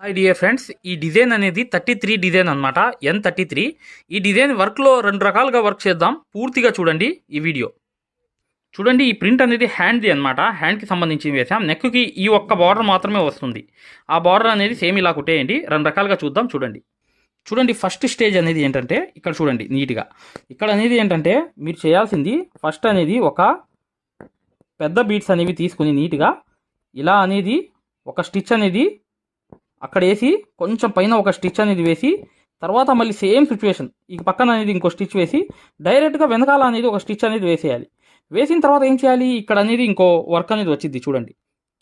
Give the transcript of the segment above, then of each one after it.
Hi dear friends ఈ design అనేది thirty three design అనమాట ఎన్ థర్టీ త్రీ ఈ డిజైన్ వర్క్లో రెండు రకాలుగా వర్క్ చేద్దాం. పూర్తిగా చూడండి ఈ వీడియో. చూడండి ఈ ప్రింట్ అనేది హ్యాండ్ది అనమాట హ్యాండ్కి సంబంధించి వేసాం నెక్కి ఈ ఒక్క బార్డర్ మాత్రమే వస్తుంది. ఆ బార్డర్ అనేది సేమ్ ఇలా కుట్టేయండి. రెండు రకాలుగా చూద్దాం చూడండి. చూడండి ఫస్ట్ స్టేజ్ అనేది ఏంటంటే ఇక్కడ చూడండి నీట్గా. ఇక్కడ అనేది ఏంటంటే మీరు చేయాల్సింది ఫస్ట్ అనేది ఒక పెద్ద బీట్స్ అనేవి తీసుకుని నీట్గా ఇలా అనేది ఒక స్టిచ్ అనేది అక్కడ వేసి కొంచెం పైన ఒక స్టిచ్ అనేది వేసి తర్వాత మళ్ళీ సేమ్ సిచ్యువేషన్. ఈ పక్కన అనేది ఇంకో స్టిచ్ వేసి డైరెక్ట్గా వెనకాల అనేది ఒక స్టిచ్ అనేది వేసేయాలి. వేసిన తర్వాత ఏం చేయాలి? ఇక్కడ అనేది ఇంకో వర్క్ అనేది వచ్చింది చూడండి.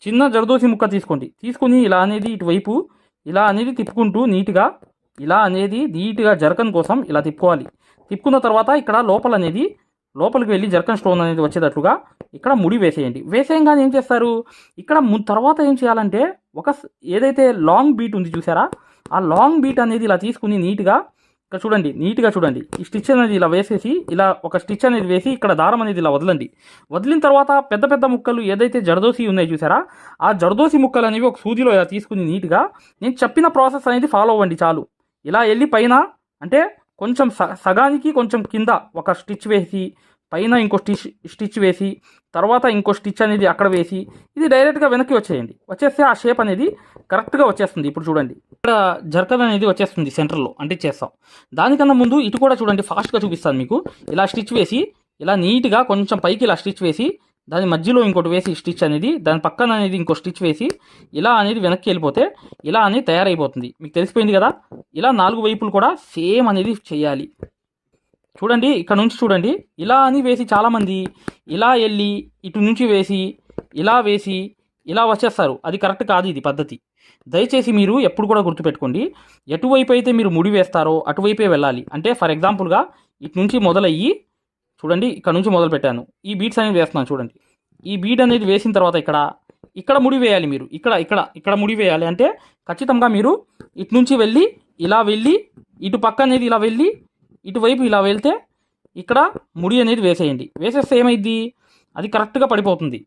చిన్న జరదోసి ముక్క తీసుకోండి. తీసుకుని ఇలా అనేది ఇటువైపు ఇలా అనేది తిప్పుకుంటూ నీట్గా ఇలా అనేది నీట్గా జరకన్ కోసం ఇలా తిప్పుకోవాలి. తిప్పుకున్న తర్వాత ఇక్కడ లోపల అనేది లోపలికి వెళ్ళి జర్కన్ స్టోన్ అనేది వచ్చేటట్లుగా ఇక్కడ ముడి వేసేయండి. వేసేయంగానే ఏం చేస్తారు? ఇక్కడ ము- తర్వాత ఏం చేయాలంటే ఒక ఏదైతే లాంగ్ బీట్ ఉంది చూసారా? ఆ లాంగ్ బీట్ అనేది ఇలా తీసుకుని నీట్గా ఇక్కడ చూడండి నీట్గా చూడండి. ఈ స్టిచ్ అనేది ఇలా వేసేసి ఇలా ఒక స్టిచ్ అనేది వేసి ఇక్కడ దారం అనేది ఇలా వదలండి. వదిలిన తర్వాత పెద్ద పెద్ద ముక్కలు ఏదైతే జరదోసి ఉన్నాయి చూసారా? ఆ జరదోసి ముక్కలు అనేవి ఒక సూదిలో ఇలా తీసుకుని నీట్గా నేను చెప్పిన ప్రాసెస్ అనేది ఫాలో అవ్వండి చాలు. ఇలా వెళ్ళి పైన అంటే కొంచెం సగానికి కొంచెం కింద ఒక స్టిచ్ వేసి పైన ఇంకో స్టిచ్ స్టిచ్ వేసి తర్వాత ఇంకో స్టిచ్ అనేది అక్కడ వేసి ఇది డైరెక్ట్గా వెనక్కి వచ్చేయండి. వచ్చేస్తే ఆ షేప్ అనేది కరెక్ట్గా వచ్చేస్తుంది. ఇప్పుడు చూడండి. ఇక్కడ జర్కన్ అనేది వచ్చేస్తుంది సెంటర్లో అంటే చేస్తాం. దానికన్నా ముందు ఇటు కూడా చూడండి ఫాస్ట్గా చూపిస్తాను మీకు. ఇలా స్టిచ్ వేసి ఇలా నీట్గా కొంచెం పైకి ఇలా స్టిచ్ వేసి దాని మధ్యలో ఇంకోటి వేసి స్టిచ్ అనేది దాని పక్కన అనేది ఇంకో స్టిచ్ వేసి ఇలా అనేది వెనక్కి వెళ్ళిపోతే ఇలా అనేది తయారైపోతుంది. మీకు తెలిసిపోయింది కదా? ఇలా నాలుగు వైపులు కూడా సేమ్ అనేది చేయాలి. చూడండి ఇక్కడ నుంచి చూడండి. ఇలా అని వేసి చాలామంది ఇలా వెళ్ళి ఇటు నుంచి వేసి ఇలా వేసి ఇలా వచ్చేస్తారు. అది కరెక్ట్ కాదు ఇది పద్ధతి. దయచేసి మీరు ఎప్పుడు కూడా గుర్తుపెట్టుకోండి ఎటువైపు అయితే మీరు ముడి వేస్తారో అటువైపే వెళ్ళాలి. అంటే ఫర్ ఎగ్జాంపుల్గా ఇటు నుంచి మొదలయ్యి చూడండి ఇక్కడ నుంచి మొదలు పెట్టాను. ఈ బీట్స్ అనేది వేస్తున్నాను చూడండి. ఈ బీట్ అనేది వేసిన తర్వాత ఇక్కడ ఇక్కడ ముడి వేయాలి మీరు. ఇక్కడ ఇక్కడ ఇక్కడ ముడి వేయాలి. అంటే ఖచ్చితంగా మీరు ఇటు నుంచి వెళ్ళి ఇలా వెళ్ళి ఇటు పక్క అనేది ఇలా వెళ్ళి ఇటువైపు ఇలా వెళ్తే ఇక్కడ ముడి అనేది వేసేయండి. వేసేస్తే ఏమైంది అది కరెక్ట్గా పడిపోతుంది.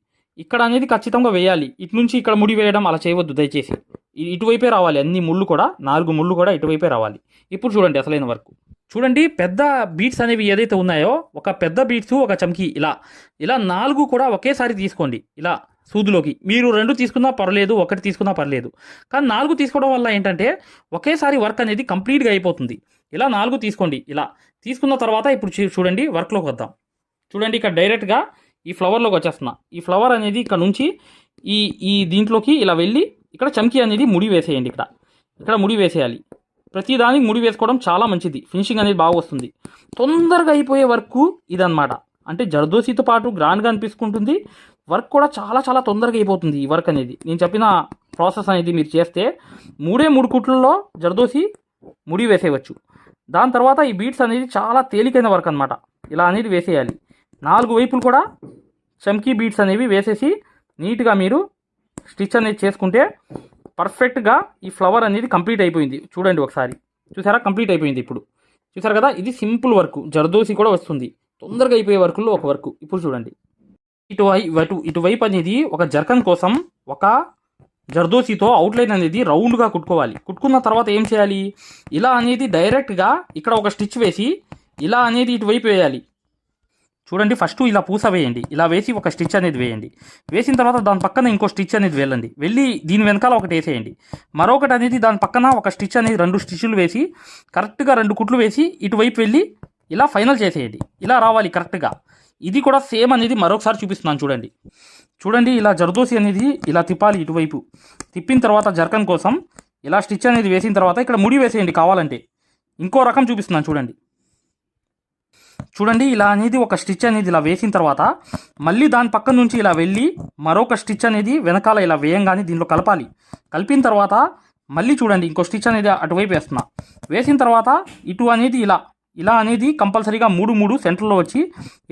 ఇక్కడ అనేది ఖచ్చితంగా వేయాలి. ఇటు నుంచి ఇక్కడ ముడి వేయడం అలా చేయవద్దు దయచేసి. ఇటువైపే రావాలి. అన్ని ముళ్ళు కూడా నాలుగు ముళ్ళు కూడా ఇటువైపే రావాలి. ఇప్పుడు చూడండి అసలైన వరకు. చూడండి పెద్ద బీట్స్ అనేవి ఏదైతే ఉన్నాయో ఒక పెద్ద బీట్స్ ఒక చమ్కీ ఇలా. ఇలా నాలుగు కూడా ఒకేసారి తీసుకోండి. ఇలా. సూదులోకి. మీరు రెండు తీసుకున్నా పర్లేదు ఒకటి తీసుకున్నా పర్లేదు. కానీ నాలుగు తీసుకోవడం వల్ల ఏంటంటే ఒకేసారి వర్క్ అనేది కంప్లీట్గా అయిపోతుంది. ఇలా నాలుగు తీసుకోండి. ఇలా తీసుకున్న తర్వాత ఇప్పుడు చూ- చూడండి వర్క్లోకి వద్దాం. చూడండి ఇక్కడ డైరెక్ట్గా ఈ ఫ్లవర్లోకి వచ్చేస్తున్నా. ఈ ఫ్లవర్ అనేది ఇక్కడ నుంచి ఈ ఈ దీంట్లోకి ఇలా వెళ్ళి ఇక్కడ చమ్కీ అనేది ముడి వేసేయండి ఇక్కడ. ఇక్కడ ముడి వేసేయాలి. ప్రతిదానికి ముడి వేసుకోవడం చాలా మంచిది. ఫినిషింగ్ అనేది బాగా వస్తుంది. తొందరగా అయిపోయే వర్క్ ఇదనమాట అంటే జర్దోసితో పాటు గ్రాండ్గా అనిపించుకుంటుంది వర్క్ కూడా చాలా చాలా తొందరగా అయిపోతుంది ఈ వర్క్ అనేది. నేను చెప్పిన ప్రాసెస్ అనేది మీరు చేస్తే మూడే మూడు కుట్లలో జర్దోసి ముడి వేసేయవచ్చు. దాని తర్వాత ఈ బీట్స్ అనేది చాలా తేలికైన వర్క్ అనమాట ఇలా అనేది వేసేయాలి. నాలుగు వైపులు కూడా చమ్కీ బీట్స్ అనేవి వేసేసి నీట్గా మీరు స్టిచ్ అనేది చేసుకుంటే పర్ఫెక్ట్గా ఈ ఫ్లవర్ అనేది కంప్లీట్ అయిపోయింది. చూడండి ఒకసారి. చూసారా? కంప్లీట్ అయిపోయింది ఇప్పుడు. చూసారు కదా? ఇది సింపుల్ వర్క్. జర్దోసి కూడా వస్తుంది. తొందరగా అయిపోయే వర్కుల్లో ఒక వర్క్. ఇప్పుడు చూడండి. ఇటువై ఇటు ఇటువైపు అనేది ఒక జర్కన్ కోసం ఒక జర్దోసితో అవుట్లైన్ అనేది రౌండ్గా కుట్టుకోవాలి. కుట్టుకున్న తర్వాత ఏం చేయాలి? ఇలా అనేది డైరెక్ట్గా ఇక్కడ ఒక స్టిచ్ వేసి ఇలా అనేది ఇటువైపు వేయాలి. చూడండి ఫస్ట్ ఇలా పూస వేయండి. ఇలా వేసి ఒక స్టిచ్ అనేది వేయండి. వేసిన తర్వాత దాని పక్కన ఇంకో స్టిచ్ అనేది వెళ్ళండి. వెళ్ళి దీని వెనకాల ఒకటి వేసేయండి. మరొకటి అనేది దాని పక్కన ఒక స్టిచ్ అనేది రెండు స్టిచ్లు వేసి కరెక్ట్గా రెండు కుట్లు వేసి ఇటువైపు వెళ్ళి ఇలా ఫైనల్ చేసేయండి. ఇలా రావాలి కరెక్ట్గా ఇది కూడా సేమ్ అనేది మరొకసారి చూపిస్తున్నాను. చూడండి. చూడండి ఇలా జర్దోసి అనేది ఇలా తిప్పాలి ఇటువైపు. తిప్పిన తర్వాత జర్కన్ కోసం ఇలా స్టిచ్ అనేది వేసిన తర్వాత ఇక్కడ ముడి వేసేయండి కావాలంటే. ఇంకో రకం చూపిస్తున్నాను చూడండి. చూడండి ఇలా అనేది ఒక స్టిచ్ అనేది ఇలా వేసిన తర్వాత మళ్ళీ దాని పక్క నుంచి ఇలా వెళ్ళి మరొక స్టిచ్ అనేది వెనకాల ఇలా వేయంగానే దీనిలో కలపాలి. కలిపిన తర్వాత మళ్ళీ చూడండి ఇంకో స్టిచ్ అనేది అటువైపు వేస్తున్నా. వేసిన తర్వాత ఇటు అనేది ఇలా ఇలా అనేది కంపల్సరీగా మూడు మూడు సెంటర్లో వచ్చి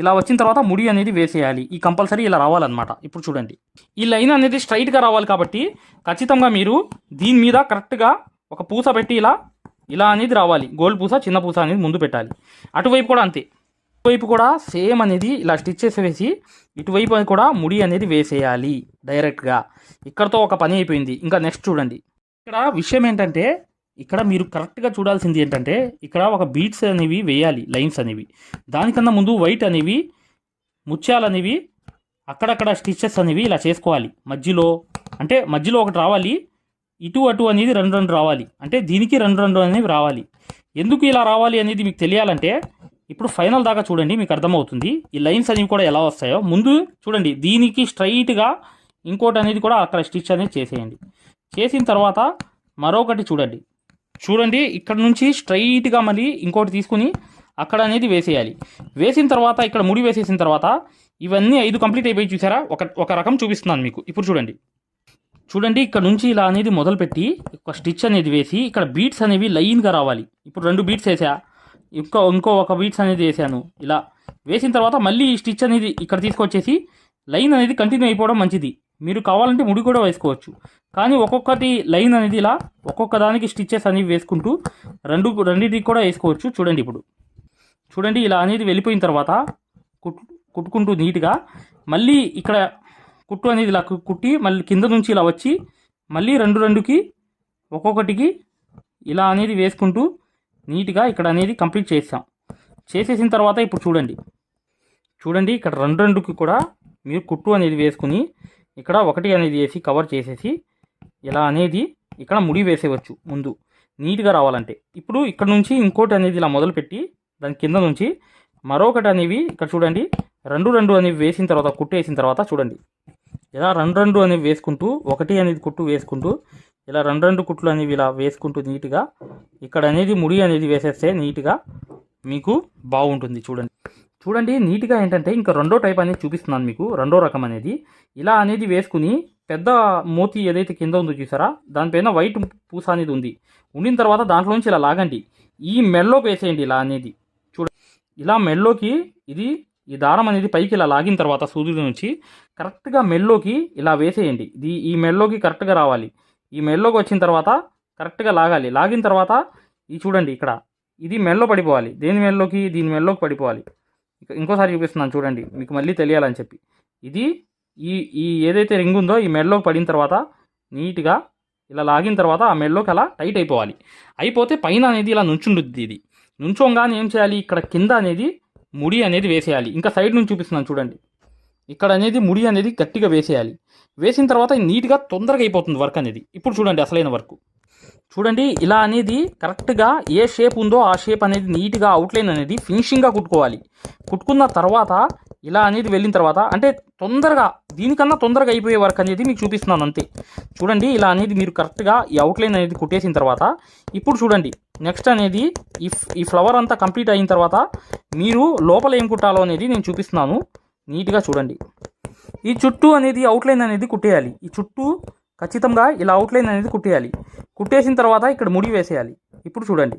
ఇలా వచ్చిన తర్వాత ముడి అనేది వేసేయాలి. ఈ కంపల్సరీ ఇలా రావాలన్నమాట. ఇప్పుడు చూడండి. ఈ లైన్ అనేది స్ట్రైట్గా రావాలి కాబట్టి ఖచ్చితంగా మీరు దీని మీద కరెక్ట్గా ఒక పూస పెట్టి ఇలా ఇలా అనేది రావాలి. గోల్డ్ పూస చిన్న పూస అనేది ముందు పెట్టాలి. అటువైపు కూడా అంతే. ఇటువైపు కూడా సేమ్ అనేది ఇలా స్టిచ్ చేసి వేసి ఇటువైపు కూడా ముడి అనేది వేసేయాలి డైరెక్ట్గా. ఇక్కడతో ఒక పని అయిపోయింది. ఇంకా నెక్స్ట్ చూడండి. ఇక్కడ విషయం ఏంటంటే ఇక్కడ మీరు కరెక్ట్గా చూడాల్సింది ఏంటంటే ఇక్కడ ఒక బీట్స్ అనేవి వేయాలి లైన్స్ అనేవి. దానికన్నా ముందు వైట్ అనేవి ముత్యాలు అనేవి అక్కడక్కడ స్టిచెస్ అనేవి ఇలా చేసుకోవాలి. మధ్యలో అంటే మధ్యలో ఒకటి రావాలి ఇటు అటు అనేది రెండు రెండు రావాలి. అంటే దీనికి రెండు రెండు అనేవి రావాలి. ఎందుకు ఇలా రావాలి అనేది మీకు తెలియాలంటే ఇప్పుడు ఫైనల్ దాకా చూడండి మీకు అర్థమవుతుంది. ఈ లైన్స్ అనేవి కూడా ఎలా వస్తాయో. ముందు చూడండి దీనికి స్ట్రైట్గా ఇంకోటి అనేది కూడా అక్కడ స్టిచ్ అనేది చేసేయండి. చేసిన తర్వాత మరొకటి చూడండి. చూడండి ఇక్కడ నుంచి స్ట్రైట్గా మళ్ళీ ఇంకోటి తీసుకుని అక్కడ అనేది వేసేయాలి. వేసిన తర్వాత ఇక్కడ ముడి వేసేసిన తర్వాత ఇవన్నీ ఐదు కంప్లీట్ అయిపోయి చూసారా? ఒక ఒక రకం చూపిస్తున్నాను మీకు. ఇప్పుడు చూడండి. చూడండి ఇక్కడ నుంచి ఇలా అనేది మొదలుపెట్టి ఒక స్టిచ్ అనేది వేసి ఇక్కడ బీట్స్ అనేవి లైన్గా రావాలి. ఇప్పుడు రెండు బీట్స్ వేసా. ఇంకో ఇంకో ఒక బీట్స్ అనేది వేసాను. ఇలా వేసిన తర్వాత మళ్ళీ ఈ స్టిచ్ అనేది ఇక్కడ తీసుకొచ్చేసి లైన్ అనేది కంటిన్యూ అయిపోవడం మంచిది. మీరు కావాలంటే ముడి కూడా వేసుకోవచ్చు. కానీ ఒక్కొక్కటి లైన్ అనేది ఇలా ఒక్కొక్క దానికి స్టిచ్చెస్ అనేవి వేసుకుంటూ రెండు రెండింటికి కూడా వేసుకోవచ్చు. చూడండి ఇప్పుడు. చూడండి ఇలా అనేది వెళ్ళిపోయిన తర్వాత కుట్ కుట్టుకుంటూ నీట్గా మళ్ళీ ఇక్కడ కుట్టు అనేది ఇలా కు- కుట్టి మళ్ళీ కింద నుంచి ఇలా వచ్చి మళ్ళీ రెండు రెండుకి ఒక్కొక్కటికి ఇలా అనేది వేసుకుంటూ నీట్గా ఇక్కడ అనేది కంప్లీట్ చేసాం చేసేసిన తర్వాత ఇప్పుడు చూడండి. చూడండి ఇక్కడ రెండు రెండుకి కూడా మీరు కుట్టు అనేది వేసుకుని ఇక్కడ ఒకటి అనేది వేసి కవర్ చేసేసి ఇలా అనేది ఇక్కడ ముడి వేసేవచ్చు ముందు. నీట్గా రావాలంటే. ఇప్పుడు ఇక్కడ నుంచి ఇంకోటి అనేది ఇలా మొదలుపెట్టి దాని కింద నుంచి మరొకటి అనేవి ఇక్కడ చూడండి. రెండు రెండు అనేవి వేసిన తర్వాత కుట్టు వేసిన తర్వాత చూడండి. ఇలా రెండు రెండు అనేవి వేసుకుంటూ ఒకటి అనేది కుట్టు వేసుకుంటూ ఇలా రెండు రెండు కుట్లు అనేవి ఇలా వేసుకుంటూ నీట్గా ఇక్కడ అనేది ముడి అనేది వేసేస్తే నీట్గా మీకు బాగుంటుంది చూడండి. చూడండి నీట్గా ఏంటంటే ఇంకా రెండో టైప్ అనేది చూపిస్తున్నాను మీకు రెండో రకం అనేది. ఇలా అనేది వేసుకుని పెద్ద మోతి ఏదైతే కింద ఉందో చూసారా దానిపైన వైట్ పూస అనేది ఉంది. ఉండిన తర్వాత దాంట్లోంచి ఇలా లాగండి. ఈ మెల్లోకి వేసేయండి ఇలా అనేది. చూడ ఇలా మెల్లోకి ఇది ఈ దారం అనేది పైకి ఇలా లాగిన తర్వాత సూర్యుడి నుంచి కరెక్ట్గా మెల్లోకి ఇలా వేసేయండి. ఇది ఈ మెల్లోకి కరెక్ట్గా రావాలి. ఈ మెల్లోకి వచ్చిన తర్వాత కరెక్ట్గా లాగాలి. లాగిన తర్వాత ఇది చూడండి ఇక్కడ ఇది మెల్లో పడిపోవాలి. దేని మెల్లోకి దీని మెల్లోకి పడిపోవాలి. ఇంకోసారి చూపిస్తున్నాను చూడండి మీకు మళ్ళీ తెలియాలని చెప్పి. ఇది ఈ ఈ ఏదైతే రింగ్ ఉందో ఈ మెడలో పడిన తర్వాత నీట్గా ఇలా లాగిన తర్వాత ఆ మెడలోకి అలా టైట్ అయిపోవాలి. అయిపోతే పైన అనేది ఇలా నుంచుండుద్ది ఇది. నుంచోగానే ఏం చేయాలి? ఇక్కడ కింద అనేది ముడి అనేది వేసేయాలి. ఇంకా సైడ్ నుంచి చూపిస్తున్నాను చూడండి. ఇక్కడ అనేది ముడి అనేది గట్టిగా వేసేయాలి. వేసిన తర్వాత నీట్గా తొందరగా అయిపోతుంది వర్క్ అనేది. ఇప్పుడు చూడండి అసలైన వర్క్. చూడండి ఇలా అనేది కరెక్ట్గా ఏ షేప్ ఉందో ఆ షేప్ అనేది నీట్గా అవుట్లైన్ అనేది ఫినిషింగ్గా కుట్టుకోవాలి. కుట్టుకున్న తర్వాత ఇలా అనేది వెళ్ళిన తర్వాత అంటే తొందరగా దీనికన్నా తొందరగా అయిపోయే వర్క్ అనేది మీకు చూపిస్తున్నాను అంతే. చూడండి ఇలా అనేది మీరు కరెక్ట్గా ఈ అవుట్లైన్ అనేది కుట్టేసిన తర్వాత ఇప్పుడు చూడండి నెక్స్ట్ అనేది ఈ ఈ ఫ్లవర్ అంతా కంప్లీట్ అయిన తర్వాత మీరు లోపల ఏం కుట్టాలో అనేది నేను చూపిస్తున్నాను. నీట్గా చూడండి. ఈ చుట్టూ అనేది అవుట్లైన్ అనేది కుట్టేయాలి. ఈ చుట్టూ ఖచ్చితంగా ఇలా అవుట్లైన్ అనేది కుట్టేయాలి. కుట్టేసిన తర్వాత ఇక్కడ ముడి వేసేయాలి. ఇప్పుడు చూడండి.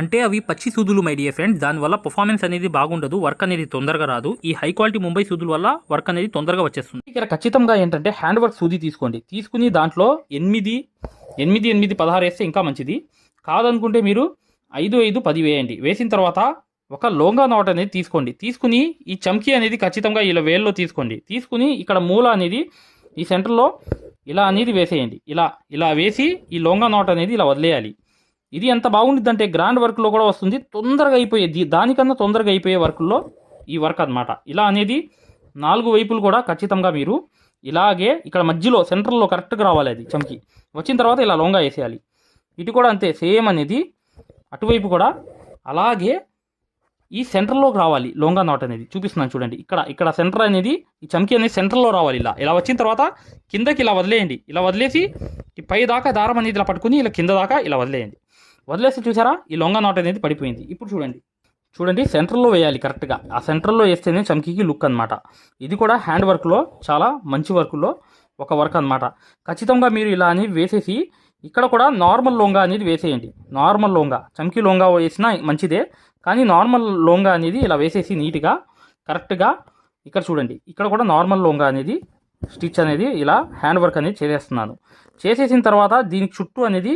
అంటే అవి పచ్చి సూదులు మై డియర్ ఫ్రెండ్స్ దానివల్ల పర్ఫార్మెన్స్ అనేది బాగుండదు వర్క్ అనేది తొందరగా రాదు. ఈ హై క్వాలిటీ ముంబై సూదుల వల్ల వర్క్ అనేది తొందరగా వచ్చేస్తుంది. ఇక్కడ ఖచ్చితంగా ఏంటంటే హ్యాండ్ వర్క్ సూది తీసుకోండి. తీసుకుని దాంట్లో ఎనిమిది ఎనిమిది ఎనిమిది పదహారు వేస్తే ఇంకా మంచిది. కాదనుకుంటే మీరు ఐదు ఐదు పది వేయండి. వేసిన తర్వాత ఒక లోంగా నాట్ అనేది తీసుకోండి. తీసుకుని ఈ చమ్కీ అనేది ఖచ్చితంగా ఇలా వేల్లో తీసుకోండి. తీసుకుని ఇక్కడ మూల అనేది ఈ సెంటర్లో ఇలా అనేది వేసేయండి. ఇలా ఇలా వేసి ఈ లోంగా నాట్ అనేది ఇలా వదిలేయాలి. ఇది ఎంత బాగుంటుందంటే గ్రాండ్ వర్క్లో కూడా వస్తుంది. తొందరగా అయిపోయే దానికన్నా తొందరగా అయిపోయే వర్క్లో ఈ వర్క్ అన్నమాట. ఇలా అనేది నాలుగు వైపులు కూడా ఖచ్చితంగా మీరు ఇలాగే ఇక్కడ మధ్యలో సెంటర్లో కరెక్ట్గా రావాలి అది చమ్కి వచ్చిన తర్వాత ఇలా లొంగా వేసేయాలి. ఇటు కూడా అంతే సేమ్ అనేది అటువైపు కూడా అలాగే ఈ సెంటర్లోకి రావాలి లోంగా నాట్ అనేది. చూపిస్తున్నాను చూడండి. ఇక్కడ ఇక్కడ సెంటర్ అనేది ఈ చమ్కీ అనేది సెంటర్లో రావాలి ఇలా. ఇలా వచ్చిన తర్వాత కిందకి ఇలా వదిలేయండి. ఇలా వదిలేసి ఈ పై దాకా దారం అనేది ఇలా పట్టుకుని ఇలా కింద దాకా ఇలా వదిలేయండి. వదిలేసి చూసారా? ఈ లొంగ నాట్ అనేది పడిపోయింది. ఇప్పుడు చూడండి. చూడండి సెంటర్లో వేయాలి కరెక్ట్గా. ఆ సెంటర్లో వేస్తేనే చమ్కీకి లుక్ అనమాట ఇది కూడా హ్యాండ్ వర్క్లో చాలా మంచి వర్క్లో ఒక వర్క్ అనమాట ఖచ్చితంగా మీరు ఇలా అని వేసేసి ఇక్కడ కూడా నార్మల్ లొంగా అనేది వేసేయండి. నార్మల్ లొంగా. చమ్కీ లొంగా వేసినా మంచిదే. కానీ నార్మల్ లొంగా అనేది ఇలా వేసేసి నీట్గా కరెక్ట్గా ఇక్కడ చూడండి. ఇక్కడ కూడా నార్మల్ లొంగా అనేది స్టిచ్ అనేది ఇలా హ్యాండ్ వర్క్ అనేది చేసేస్తున్నాను. చేసేసిన తర్వాత దీనికి చుట్టూ అనేది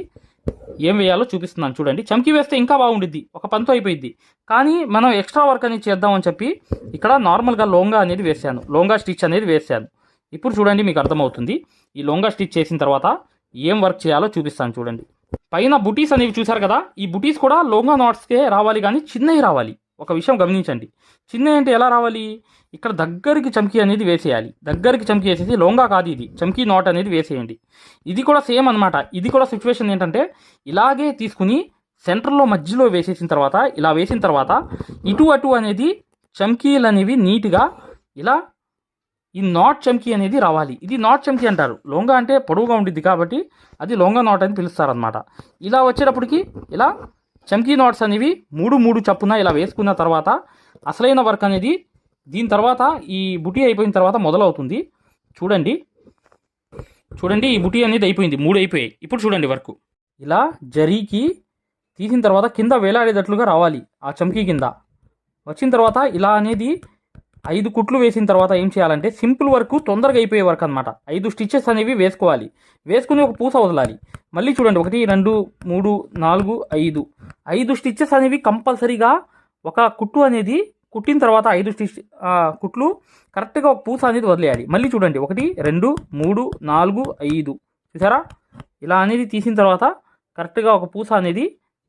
ఏం వేయాలో చూపిస్తున్నాను. చూడండి. చమ్కి వేస్తే ఇంకా బాగుండిద్ది. ఒక పంతో అయిపోయింది కానీ మనం ఎక్స్ట్రా వర్క్ అనేది చేద్దామని చెప్పి ఇక్కడ నార్మల్గా లోంగా అనేది వేసాను. లోంగా స్టిచ్ అనేది వేసాను. ఇప్పుడు చూడండి మీకు అర్థమవుతుంది. ఈ లోంగా స్టిచ్ చేసిన తర్వాత ఏం వర్క్ చేయాలో చూపిస్తాను చూడండి. పైన బుటీస్ అనేవి చూసారు కదా? ఈ బుటీస్ కూడా లోంగా నాట్స్కే రావాలి కానీ చిన్నవి రావాలి. ఒక విషయం గమనించండి. చిన్న అంటే ఎలా రావాలి? ఇక్కడ దగ్గరికి చమ్కీ అనేది వేసేయాలి. దగ్గరికి చమ్కీ వేసేసి లోంగా కాదు ఇది. చమ్కీ నాట్ అనేది వేసేయండి. ఇది కూడా సేమ్ అనమాట ఇది కూడా సిచ్యువేషన్ ఏంటంటే ఇలాగే తీసుకుని సెంటర్లో మధ్యలో వేసేసిన తర్వాత ఇలా వేసిన తర్వాత ఇటు అటు అనేది చమ్కీలు అనేవి నీట్గా ఇలా ఈ నాట్ చమ్కీ అనేది రావాలి. ఇది నాట్ చమ్కీ అంటారు. లొంగ అంటే పొడవుగా ఉండిద్ది కాబట్టి అది లొంగ నాట్ అని పిలుస్తారనమాట ఇలా వచ్చేటప్పటికి ఇలా చమ్కీ నాట్స్ అనేవి మూడు మూడు చప్పున ఇలా వేసుకున్న తర్వాత అసలైన వర్క్ అనేది దీని తర్వాత ఈ బుటీ అయిపోయిన తర్వాత మొదలవుతుంది. చూడండి. చూడండి ఈ బుటీ అనేది అయిపోయింది. మూడు అయిపోయాయి. ఇప్పుడు చూడండి వర్క్. ఇలా జరీకి తీసిన తర్వాత కింద వేలాడేటట్లుగా రావాలి ఆ చమ్కీ కింద. వచ్చిన తర్వాత ఇలా అనేది ఐదు కుట్లు వేసిన తర్వాత ఏం చేయాలంటే సింపుల్ వర్క్ తొందరగా అయిపోయే వర్క్ అనమాట ఐదు స్టిచెస్ అనేవి వేసుకోవాలి. వేసుకుని ఒక పూస వదలాలి. మళ్ళీ చూడండి ఒకటి రెండు మూడు నాలుగు ఐదు. ఐదు స్టిచెస్ అనేవి కంపల్సరీగా ఒక కుట్టు అనేది కుట్టిన తర్వాత ఐదు స్టిచ్ కుట్లు కరెక్ట్గా ఒక పూస అనేది వదిలేయాలి. మళ్ళీ చూడండి ఒకటి రెండు మూడు నాలుగు ఐదు. చూసారా? ఇలా అనేది తీసిన తర్వాత కరెక్ట్గా ఒక పూస అనేది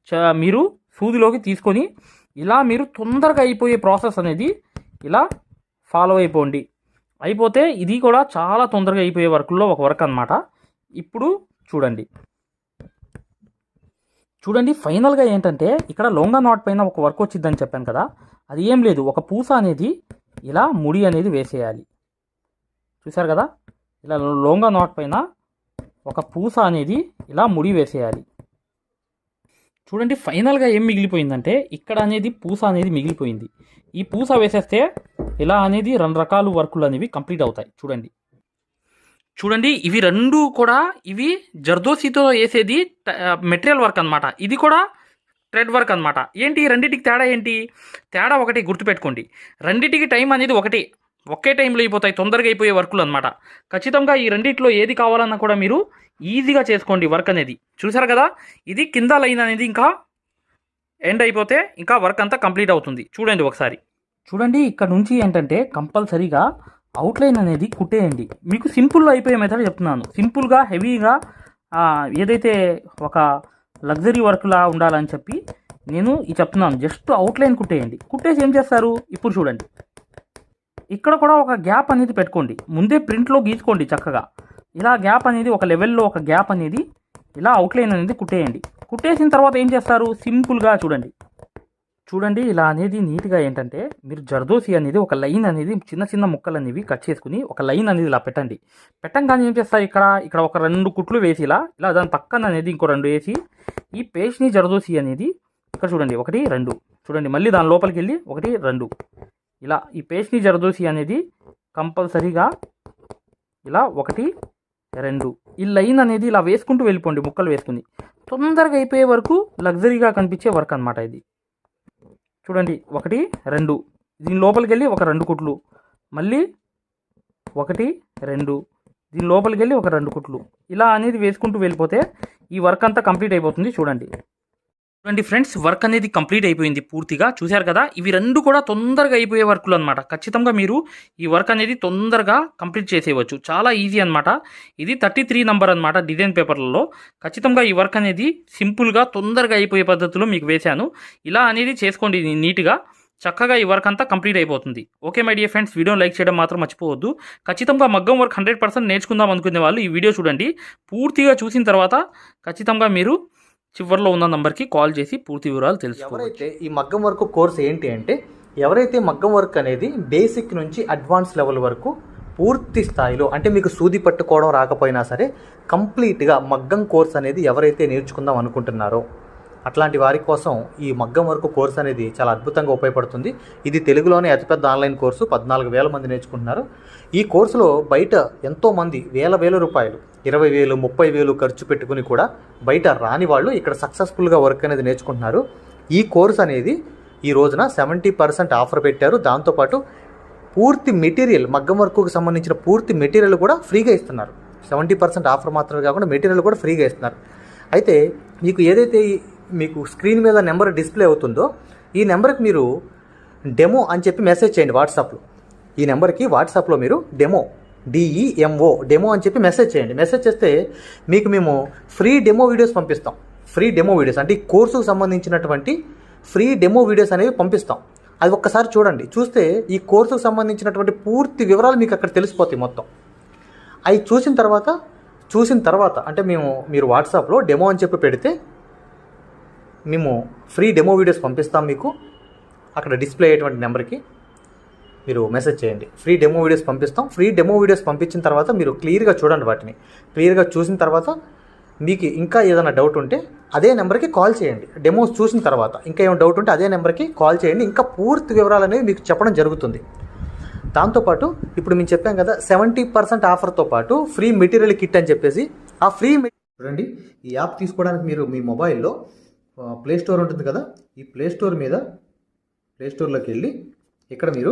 చ- మీరు సూదిలోకి తీసుకొని ఇలా మీరు తొందరగా అయిపోయే ప్రాసెస్ అనేది ఇలా ఫాలో అయిపోండి. అయిపోతే ఇది కూడా చాలా తొందరగా అయిపోయే వర్క్లో ఒక వర్క్ అనమాట ఇప్పుడు చూడండి. చూడండి ఫైనల్గా ఏంటంటే ఇక్కడ లొంగా నాట్ పైన ఒక వర్క్ వచ్చిందని చెప్పాను కదా. అది ఏం లేదు. ఒక పూస అనేది ఇలా ముడి అనేది వేసేయాలి. చూసారు కదా? ఇలా లొంగా నాట్ పైన ఒక పూస అనేది ఇలా ముడి వేసేయాలి. చూడండి ఫైనల్గా ఏం మిగిలిపోయిందంటే ఇక్కడ అనేది పూస అనేది మిగిలిపోయింది. ఈ పూస వేసేస్తే ఇలా అనేది రెండు రకాల వర్కులు అనేవి కంప్లీట్ అవుతాయి. చూడండి. చూడండి ఇవి రెండు కూడా ఇవి జర్దోసితో వేసేది మెటీరియల్ వర్క్ అన్నమాట. ఇది కూడా థ్రెడ్ వర్క్ అనమాట ఏంటి రెండింటికి తేడా ఏంటి? తేడా ఒకటి గుర్తుపెట్టుకోండి. రెండింటికి టైం అనేది ఒకటి. ఒకే టైంలో అయిపోతాయి తొందరగా అయిపోయే వర్కులు అనమాట ఖచ్చితంగా ఈ రెండిట్లో ఏది కావాలన్నా కూడా మీరు ఈజీగా చేసుకోండి వర్క్ అనేది. చూసారు కదా? ఇది కింద లైన్ అనేది ఇంకా ఎండ్ అయిపోతే ఇంకా వర్క్ అంతా కంప్లీట్ అవుతుంది. చూడండి ఒకసారి. చూడండి ఇక్కడ నుంచి ఏంటంటే కంపల్సరీగా అవుట్లైన్ అనేది కుట్టేయండి. మీకు సింపుల్లో అయిపోయే మెథడ్ చెప్తున్నాను. సింపుల్గా హెవీగా ఏదైతే ఒక లగ్జరీ వర్క్లా ఉండాలని చెప్పి నేను ఇది చెప్తున్నాను. జస్ట్ అవుట్లైన్ కుట్టేయండి. కుట్టేసి ఏం చేస్తారు? ఇప్పుడు చూడండి. ఇక్కడ కూడా ఒక గ్యాప్ అనేది పెట్టుకోండి. ముందే ప్రింట్లో గీసుకోండి చక్కగా. ఇలా గ్యాప్ అనేది ఒక లెవెల్లో ఒక గ్యాప్ అనేది ఇలా అవుట్లైన్ అనేది కుట్టేయండి. కుట్టేసిన తర్వాత ఏం చేస్తారు? సింపుల్గా చూడండి. చూడండి ఇలా అనేది నీట్గా ఏంటంటే మీరు జర్దోసి అనేది ఒక లైన్ అనేది చిన్న చిన్న ముక్కలు అనేవి కట్ చేసుకుని ఒక లైన్ అనేది ఇలా పెట్టండి. పెట్టంగానే ఏం చేస్తారు ఇక్కడ? ఇక్కడ ఒక రెండు కుట్లు వేసి ఇలా ఇలా దాని పక్కన అనేది ఇంకో రెండు వేసి ఈ పేస్ట్ని జర్దోసి అనేది ఇక్కడ చూడండి ఒకటి రెండు. చూడండి మళ్ళీ దాని లోపలికి వెళ్ళి ఒకటి రెండు. ఇలా ఈ పేస్ట్ని జరదోసి అనేది కంపల్సరీగా ఇలా ఒకటి రెండు. ఈ లైన్ అనేది ఇలా వేసుకుంటూ వెళ్ళిపోండి ముక్కలు వేసుకుని. తొందరగా అయిపోయే వరకు లగ్జరీగా కనిపించే వర్క్ అనమాట ఇది. చూడండి ఒకటి రెండు. దీని లోపలికి వెళ్ళి ఒక రెండు కుట్లు. మళ్ళీ ఒకటి రెండు. దీని లోపలికి వెళ్ళి ఒక రెండు కుట్లు. ఇలా అనేది వేసుకుంటూ వెళ్ళిపోతే ఈ వర్క్ అంతా కంప్లీట్ అయిపోతుంది చూడండి. చూడండి ఫ్రెండ్స్ వర్క్ అనేది కంప్లీట్ అయిపోయింది పూర్తిగా. చూశారు కదా ఇవి రెండు కూడా తొందరగా అయిపోయే వర్కులు అనమాట ఖచ్చితంగా మీరు ఈ వర్క్ అనేది తొందరగా కంప్లీట్ చేసేయవచ్చు. చాలా ఈజీ అనమాట ఇది థర్టీ త్రీ నెంబర్ అనమాట డిజైన్ పేపర్లలో. ఖచ్చితంగా ఈ వర్క్ అనేది సింపుల్గా తొందరగా అయిపోయే పద్ధతిలో మీకు వేశాను. ఇలా అనేది చేసుకోండి నీట్గా. చక్కగా ఈ వర్క్ అంతా కంప్లీట్ అయిపోతుంది. Okay my dear friends video like చేయడం మాత్రం మర్చిపోవద్దు. ఖచ్చితంగా మగ్గం వర్క్ హండ్రెడ్ పర్సెంట్ నేర్చుకుందాం అనుకునే వాళ్ళు ఈ వీడియో చూడండి. పూర్తిగా చూసిన తర్వాత ఖచ్చితంగా మీరు చివరిలో ఉన్న నంబర్కి కాల్ చేసి పూర్తి వివరాలు తెలుసుకోవచ్చు. ఈ మగ్గం వర్క్ కోర్స్ ఏంటి అంటే ఎవరైతే మగ్గం వర్క్ అనేది బేసిక్ నుంచి అడ్వాన్స్ లెవెల్ వరకు పూర్తి స్థాయిలో అంటే మీకు సూది పట్టుకోవడం రాకపోయినా సరే కంప్లీట్గా మగ్గం కోర్స్ అనేది ఎవరైతే నేర్చుకుందాం అనుకుంటున్నారో అట్లాంటి వారి కోసం ఈ మగ్గం వర్క్ కోర్స్ అనేది చాలా అద్భుతంగా ఉపయోగపడుతుంది. ఇది తెలుగులోనే అతిపెద్ద ఆన్లైన్ కోర్సు పద్నాలుగు వేల మంది నేర్చుకుంటున్నారు. ఈ కోర్సులో బయట ఎంతోమంది వేల వేల రూపాయలు ఇరవై వేలు ముప్పై వేలు ఖర్చు పెట్టుకుని కూడా బయట రాని వాళ్ళు ఇక్కడ సక్సెస్ఫుల్గా వర్క్ అనేది నేర్చుకుంటున్నారు. ఈ కోర్స్ అనేది ఈ రోజున సెవెంటీ పర్సెంట్ ఆఫర్ పెట్టారు. దాంతోపాటు పూర్తి మెటీరియల్ మగ్గం వర్క్కు సంబంధించిన పూర్తి మెటీరియల్ కూడా ఫ్రీగా ఇస్తున్నారు. సెవెంటీ పర్సెంట్ ఆఫర్ మాత్రమే కాకుండా మెటీరియల్ కూడా ఫ్రీగా ఇస్తున్నారు. అయితే మీకు ఏదైతే మీకు స్క్రీన్ మీద నెంబర్ డిస్ప్లే అవుతుందో ఈ నెంబర్కి మీరు డెమో అని చెప్పి మెసేజ్ చేయండి వాట్సాప్లో. ఈ నెంబర్కి వాట్సాప్లో మీరు డెమో డిఈఎంఓ డెమో అని చెప్పి మెసేజ్ చేయండి. మెసేజ్ చేస్తే మీకు మేము ఫ్రీ డెమో వీడియోస్ పంపిస్తాం. ఫ్రీ డెమో వీడియోస్ అంటే ఈ కోర్సుకు సంబంధించినటువంటి ఫ్రీ డెమో వీడియోస్ అనేవి పంపిస్తాం. అది ఒక్కసారి చూడండి. చూస్తే ఈ కోర్సుకు సంబంధించినటువంటి పూర్తి వివరాలు మీకు అక్కడ తెలిసిపోతాయి మొత్తం. అవి చూసిన తర్వాత చూసిన తర్వాత అంటే మేము మీరు వాట్సాప్లో డెమో అని చెప్పి పెడితే మేము ఫ్రీ డెమో వీడియోస్ పంపిస్తాం మీకు. అక్కడ డిస్ప్లే అయ్యేటువంటి నెంబర్కి మీరు మెసేజ్ చేయండి. ఫ్రీ డెమో వీడియోస్ పంపిస్తాం. ఫ్రీ డెమో వీడియోస్ పంపించిన తర్వాత మీరు క్లియర్గా చూడండి వాటిని. క్లియర్గా చూసిన తర్వాత మీకు ఇంకా ఏదైనా డౌట్ ఉంటే అదే నెంబర్కి కాల్ చేయండి. డెమోస్ చూసిన తర్వాత ఇంకా ఏమైనా డౌట్ ఉంటే అదే నెంబర్కి కాల్ చేయండి. ఇంకా పూర్తి వివరాలు అనేవి మీకు చెప్పడం జరుగుతుంది. దాంతోపాటు ఇప్పుడు మేము చెప్పాం కదా సెవెంటీ పర్సెంట్ ఆఫర్తో పాటు ఫ్రీ మెటీరియల్ కిట్ అని చెప్పేసి ఆ ఫ్రీ చూడండి ఈ యాప్ తీసుకోవడానికి మీరు మీ మొబైల్లో ప్లే స్టోర్ ఉంటుంది కదా ఈ ప్లే స్టోర్ మీద ప్లే స్టోర్లోకి వెళ్ళి ఇక్కడ మీరు